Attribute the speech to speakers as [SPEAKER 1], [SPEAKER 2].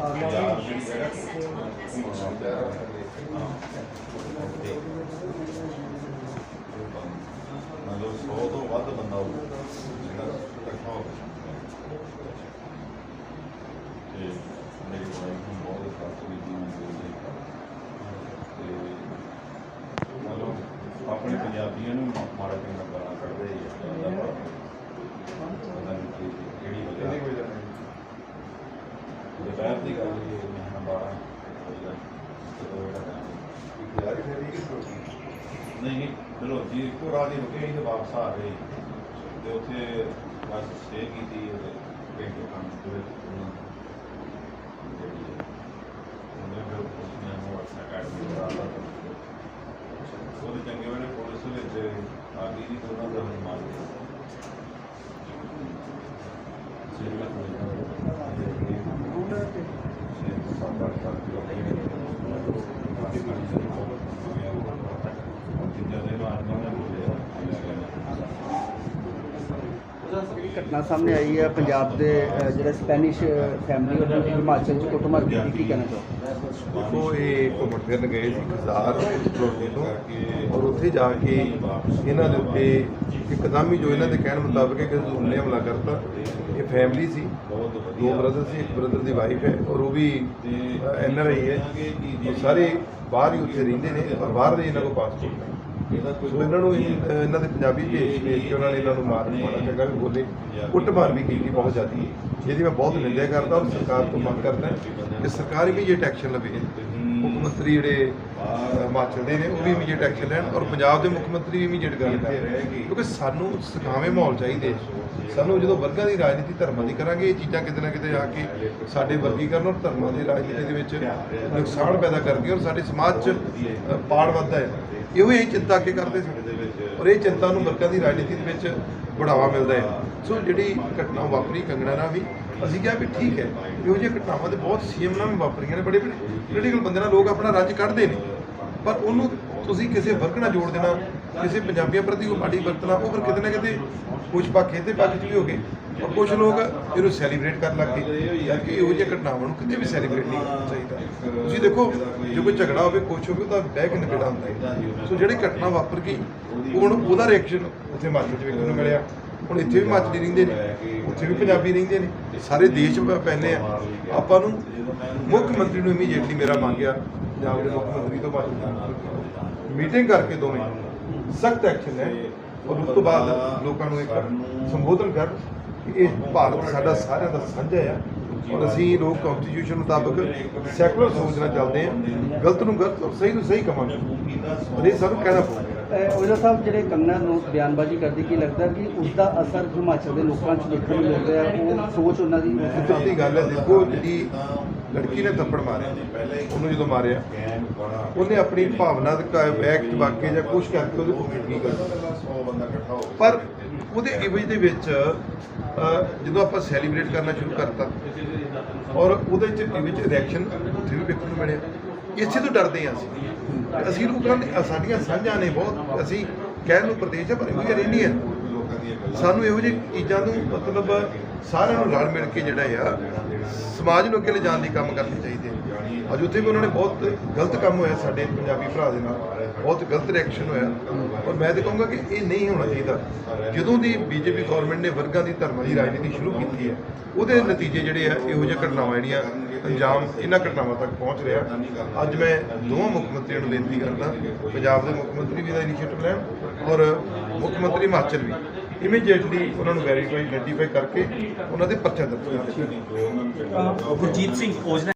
[SPEAKER 1] ਯਾਰ ਜਿਹੜੀ ਜਗ੍ਹਾ ਘੁੰਮਣ ਵਾਲਾ ਹੈ ਮਤਲਬ 100 ਤੋਂ ਵੱਧ ਬੰਦਾ ਉਹ ਜਿਹੜਾ ਇਕੱਠਾ ਹੋ ਤੇ ਮੇਰੀ ਵਾਈਫ ਨੂੰ ਬਹੁਤ ਖਾਸ ਵੀ ਦੀ ਮਿਲਦੀ ਤੇ ਮਤਲਬ ਆਪਣੇ ਪੰਜਾਬੀਆਂ ਨੂੰ ਮਾੜਾ ਚੰਗਾ ਗਾਲਾਂ ਕੱਢਦੇ ਹੀ ਆ ਪਤਾ ਨਹੀਂ ਕਿ ਕਿਹੜੀ ਵਜ੍ਹਾ ਦੁਪਹਿਰ ਦੀ ਗੱਲ ਇਹ ਮੈਂ 12 ਵਜੇ ਦਾ ਜਦੋਂ ਇਹਦਾ time
[SPEAKER 2] ਯਾਰ ਫੇਰੀ ਕਿ ਛੋਟੀ
[SPEAKER 1] ਨਹੀਂ ਨਹੀਂ, ਚਲੋ ਜੀ ਇੱਕੋ ਰਾਤ ਹੀ ਰੁਕੇ ਸੀ ਤੇ ਵਾਪਸ ਆ ਗਏ। ਤੇ ਉੱਥੇ ਬਸ ਸਟੇ ਕੀਤੀ ਤੇ ਪਿੰਡ ਦੇ ਕੰਮ ਦੇ ਵਿੱਚ ਉਹਨਾਂ ਜਿਹੜੀ ਉਹਨੇ ਫਿਰ ਉਸਨੇ ਨੂੰ ਅਕੈਡਮੀ ਦਾ ਉਹਦੇ ਚੰਗੇ ਵੇਲੇ ਪੁਲਿਸ ਵਿੱਚ ਆ ਗਈ ਜੀ ਉਹਨਾਂ ਦਾ ਮਾਰ
[SPEAKER 3] ਘਟਨਾ ਸਾਹਮਣੇ ਆਈ ਹੈ ਪੰਜਾਬ ਦੇ ਜਿਹੜੇ ਸਪੈਨਿਸ਼ ਫੈਮਿਲੀ ਉਹਨਾਂ ਨੇ ਹਿਮਾਚਲ ਚ ਕੁੱਟਮਾਰ ਕੀਤੀ ਕੀ ਕਹਿਣਾ ਚਾਹੋ
[SPEAKER 2] ਦੇਖੋ ਇਹ ਘੁੰਮਣ ਫਿਰਨ ਗਏ ਸੀ ਖਜ਼ਾਰ ਫਲੋਟੀ ਤੋਂ ਔਰ ਉੱਥੇ ਜਾ ਕੇ ਇਹਨਾਂ ਦੇ ਉੱਤੇ ਇੱਕਦਮ ਹੀ ਜੋ ਇਹਨਾਂ ਦੇ ਕਹਿਣ ਮੁਤਾਬਕ ਇੱਕ ਜ਼ੂਮ ਨੇ ਹਮਲਾ ਕਰਤਾ। ਇਹ ਫੈਮਿਲੀ ਸੀ ਦੋ ਬ੍ਰਦਰ ਸੀ ਇੱਕ ਬ੍ਰਦਰ ਦੀ ਵਾਈਫ ਹੈ ਔਰ ਉਹ ਵੀ ਐਨ ਆਰ ਆਈ ਹੈ। ਉਹ ਸਾਰੇ ਬਾਹਰ ਹੀ ਉੱਥੇ ਰਹਿੰਦੇ ਨੇ ਔਰ ਬਾਹਰ ਦੇ ਇਹਨਾਂ ਕੋਲ ਪਾਸਪੋਰਟ ਹੈ। ਸੋ ਇਹਨਾਂ ਨੂੰ ਇਹ, ਅਹ, ਇਹਨਾਂ ਦੇ ਪੰਜਾਬੀ ਭੇਜ ਭੇਜ ਕੇ ਉਹਨਾਂ ਨੇ ਇਹਨਾਂ ਨੂੰ ਮਾਰਨ ਮਾਰਾ ਚੰਗਾ ਵੀ ਬੋਲੇ। ਕੁੱਟਮਾਰ ਵੀ ਕੀਤੀ ਬਹੁਤ ਜ਼ਿਆਦੀ। ਜਿਹਦੀ ਮੈਂ ਬਹੁਤ ਨਿੰਦਿਆ ਕਰਦਾ ਔਰ ਸਰਕਾਰ ਤੋਂ ਮੰਗ ਕਰਦਾ ਕਿ ਸਰਕਾਰ ਵੀ ਇਮੀਡੀਏਟ ਐਕਸ਼ਨ ਲਵੇ ਮੁੱਖ ਮੰਤਰੀ ਜਿਹੜੇ ਹਿਮਾਚਲ ਦੇ ਨੇ ਉਹ ਵੀ ਇਮੀਡੀਏਟ ਐਕਸ਼ਨ ਲੈਣ ਔਰ ਪੰਜਾਬ ਦੇ ਮੁੱਖ ਮੰਤਰੀ ਵੀ ਇਮੀਡੀਏਟ ਗੱਲ ਕਰਨ ਕਿਉਂਕਿ ਸਾਨੂੰ ਸਖਾਵੇਂ ਮਾਹੌਲ ਚਾਹੀਦੇ। ਸਾਨੂੰ ਜਦੋਂ ਵਰਗਾਂ ਦੀ ਰਾਜਨੀਤੀ ਧਰਮਾਂ ਦੀ ਕਰਾਂਗੇ ਇਹ ਚੀਜ਼ਾਂ ਕਿਤੇ ਨਾ ਕਿਤੇ ਆ ਕੇ ਸਾਡੇ ਵਰਗੀਕਰਨ ਔਰ ਧਰਮਾਂ ਦੀ ਰਾਜਨੀਤੀ ਦੇ ਵਿੱਚ ਨੁਕਸਾਨ ਪੈਦਾ ਕਰਦੀਆਂ ਔਰ ਸਾਡੇ ਸਮਾਜ 'ਚ ਪਾੜ ਵੱਧਦਾ ਹੈ। ਇਹੋ ਹੀ ਚਿੰਤਾ ਅੱਗੇ ਕਰਦੇ ਸੀ। ਔਰ ਇਹ ਚਿੰਤਾ ਨੂੰ ਵਰਗਾਂ ਦੀ ਰਾਜਨੀਤੀ ਦੇ ਵਿੱਚ ਬੜਾਵਾ ਮਿਲਦਾ ਹੈ। ਸੋ ਜਿਹੜੀ ਘਟਨਾ ਵਾਪਰੀ ਕੰਗਣਾ ਨਾਲ ਵੀ ਅਸੀਂ ਕਿਹਾ ਵੀ ਠੀਕ ਹੈ ਇਹੋ ਜਿਹੀਆਂ ਘਟਨਾਵਾਂ ਤੇ ਬਹੁਤ ਸੀਐਮ ਨਾਲ ਵੀ ਵਾਪਰੀਆਂ ਨੇ, ਬੜੇ ਪੋਲੀਟੀਕਲ ਬੰਦੇ ਨਾਲ ਲੋਕ ਆਪਣਾ ਰੱਜ ਕੱਢਦੇ ਨੇ। ਪਰ ਉਹਨੂੰ ਤੁਸੀਂ ਕਿਸੇ ਵਰਗ ਨਾਲ ਜੋੜ ਦੇਣਾ, ਕਿਸੇ ਪੰਜਾਬੀਆਂ ਪ੍ਰਤੀ ਉਹ ਮਾੜੀ ਵਰਤਣਾ, ਉਹ ਫਿਰ ਕਿਤੇ ਨਾ ਕਿਤੇ ਕੁਝ ਪੱਖ ਇਹਦੇ ਪੱਖ 'ਚ ਵੀ ਹੋ ਗਏ। ਔਰ ਕੁਝ ਲੋਕ ਇਹਨੂੰ ਸੈਲੀਬ੍ਰੇਟ ਕਰਨ ਲੱਗ ਗਏ। ਜਦਕਿ ਇਹੋ ਜਿਹੀਆਂ ਘਟਨਾਵਾਂ ਨੂੰ ਕਿਤੇ ਵੀ ਸੈਲੀਬ੍ਰੇਟ ਨਹੀਂ ਕਰਨਾ ਚਾਹੀਦਾ। ਤੁਸੀਂ ਦੇਖੋ, ਜੇ ਕੋਈ ਝਗੜਾ ਹੋਵੇ, ਕੁਛ ਹੋਵੇ ਤਾਂ ਬਹਿ ਕੇ ਨਿਬੇੜਾ ਹੁੰਦਾ ਸੋ ਜਿਹੜੀ ਘਟਨਾ ਵਾਪਰ ਗਈ, ਹੁਣ ਉਹਦਾ ਰਿਐਕਸ਼ਨ ਉੱਥੇ ਹਿਮਾਚਲ 'ਚ ਵੇਖਣ ਨੂੰ ਮਿਲਿਆ। ਹੁਣ ਇੱਥੇ ਵੀ ਹਿਮਾਚਲੀ ਰਹਿੰਦੇ ਨੇ। ਉੱਥੇ ਵੀ ਪੰਜਾਬੀ ਰਹਿੰਦੇ ਨੇ ਸਾਰੇ ਦੇਸ਼ ਵਿੱਚ ਆ। ਆਪਾਂ ਨੂੰ ਮੁੱਖ ਮੰਤਰੀ ਨੂੰ ਇਮੀਡੀਏਟਲੀ ਮੇਰਾ ਮੰਗਿਆ ਪੰਜਾਬ ਦੇ ਮੁੱਖ ਮੰਤਰੀ ਤੋਂ ਬਾਅਦ ਮੀਟਿੰਗ ਕਰਕੇ ਦੋਵੇਂ। ਸਖਤ ਐਕਸ਼ਨ ਹੈ। ਔਰ ਉਸ ਤੋਂ ਬਾਅਦ ਲੋਕਾਂ ਨੂੰ ਇੱਕ ਸੰਬੋਧਨ ਕਰਨ ਇਹ ਭਾਰਤ ਸਾਡਾ ਸਾਰਿਆਂ ਦਾ ਸਾਂਝਾ ਹੈ ਔਰ ਅਸੀਂ ਲੋਕ ਕਨਸਟੀਟਿਊਸ਼ਨ ਮੁਤਾਬਕ ਸੈਕੂਲਰ ਸੋਚ ਨਾਲ ਚੱਲਦੇ ਹਾਂ ਗਲਤ ਨੂੰ ਗਲਤ ਔਰ ਸਹੀ ਨੂੰ ਸਹੀ ਕਵਾਂਗੇ ਔਰ ਇਹ ਸਾਨੂੰ ਕਹਿਣਾ ਪਊਗਾ।
[SPEAKER 3] ਉਹਦਾ ਸਾਹਿਬ ਜਿਹੜੇ ਕੰਗਨਾ ਨੂੰ ਬਿਆਨਬਾਜ਼ੀ ਕਰਦੀ ਕੀ ਲੱਗਦਾ ਕਿ ਉਸ ਦਾ ਅਸਰ ਹਿਮਾਚਲ ਦੇ ਲੋਕਾਂ 'ਚ ਦੇਖਣ ਨੂੰ ਮਿਲ ਰਿਹਾ? ਉਹ ਸੋਚ ਉਹਨਾਂ ਦੀ
[SPEAKER 2] ਸਿੱਧੀ ਗੱਲ ਹੈ ਦੇਖੋ ਜਿਹੜੀ ਲੜਕੀ ਨੇ ਥੱਪੜ ਮਾਰਿਆ ਉਹਨੂੰ ਜਦੋਂ ਮਾਰਿਆ ਉਹਨੇ ਆਪਣੀ ਭਾਵਨਾ ਦਾ ਐਕਟ ਵਾਕੇ ਜਾਂ ਕੁਝ ਕਰਕੇ ਉਹਦੇ ਕੋਲ ਕੀ ਕਰ
[SPEAKER 1] 100 ਬੰਦਾ ਇਕੱਠਾ ਹੋ
[SPEAKER 2] ਪਰ ਉਹਦੇ ਇਮੇਜ ਦੇ ਵਿੱਚ ਜਦੋਂ ਆਪਾਂ ਸੈਲੀਬ੍ਰੇਟ ਕਰਨਾ ਸ਼ੁਰੂ ਕਰਤਾ, ਔਰ ਉਹਦੇ ਚ ਇਮੇਜ ਰਿਐਕਸ਼ਨ ਉੱਥੇ ਵੀ ਵੇਖਣ ਨੂੰ ਮਿਲਿਆ। ਇਸੇ ਤੋਂ ਡਰਦੇ ਹਾਂ ਅਸੀਂ। ਅਸੀਂ ਲੋਕਾਂ ਨੇ ਸਾਡੀਆਂ ਸਾਂਝਾਂ ਨੇ ਬਹੁਤ, ਅਸੀਂ ਕਹਿਣ ਨੂੰ ਪ੍ਰਦੇਸ਼ ਹੈ, ਪਰ ਵੀ ਇੰਡੀਅਨ
[SPEAKER 1] ਲੋਕਾਂ ਦੀਆਂ
[SPEAKER 2] ਸਾਨੂੰ ਇਹੋ ਜਿਹੀ ਚੀਜ਼ਾਂ ਨੂੰ ਮਤਲਬ ਸਾਰਿਆਂ ਨੂੰ ਰਲ ਮਿਲ ਕੇ ਜਿਹੜਾ ਆ, ਸਮਾਜ ਨੂੰ ਅੱਗੇ ਲਿਜਾਣ ਲਈ ਕੰਮ ਕਰਨੇ ਚਾਹੀਦੇ ਆ। ਅੱਜ ਉੱਥੇ ਵੀ ਉਹਨਾਂ ਨੇ ਬਹੁਤ ਗਲਤ ਕੰਮ ਹੋਇਆ ਸਾਡੇ ਪੰਜਾਬੀ ਭਰਾ ਦੇ ਨਾਲ। ਬਹੁਤ ਗਲਤ ਰਿਐਕਸ਼ਨ ਹੋਇਆ। ਔਰ ਮੈਂ ਤਾਂ ਕਹੂੰਗਾ ਕਿ ਇਹ ਨਹੀਂ ਹੋਣਾ ਚਾਹੀਦਾ। ਜਦੋਂ ਦੀ ਬੀਜੇਪੀ ਗਵਰਨਮੈਂਟ ਨੇ ਵਰਗਾਂ ਦੀ ਧਰਮਾਂ ਦੀ ਰਾਜਨੀਤੀ ਸ਼ੁਰੂ ਕੀਤੀ ਹੈ, ਉਹਦੇ ਨਤੀਜੇ ਜਿਹੜੇ ਆ, ਇਹੋ ਜਿਹੇ ਘਟਨਾਵਾਂ ਜਿਹੜੀਆਂ ਅੰਜਾਮ ਇਹਨਾਂ ਘਟਨਾਵਾਂ ਤੱਕ ਪਹੁੰਚ ਰਿਹਾ। ਅੱਜ ਮੈਂ ਦੋਵਾਂ ਮੁੱਖ ਮੰਤਰੀਆਂ ਨੂੰ ਬੇਨਤੀ ਕਰਦਾ, ਪੰਜਾਬ ਦੇ ਮੁੱਖ ਮੰਤਰੀ ਵੀ ਦਾ ਇਨੀਸ਼ੀਏਟਿਵ ਲੈਣ ਔਰ ਮੁੱਖ ਮੰਤਰੀ ਹਿਮਾਚਲ ਵੀ। ਇਮੀਡੀਏਟਲੀ ਉਹਨਾਂ ਨੂੰ ਵੈਰੀਫਾਈ ਆਈਡੈਂਟੀਫਾਈ ਕਰਕੇ ਉਹਨਾਂ ਦੇ ਪਰਚਾ ਦਰਜ ਕਰਨ
[SPEAKER 4] ਗੁਰਜੀਤ ਸਿੰਘ, ਔਜਲਾ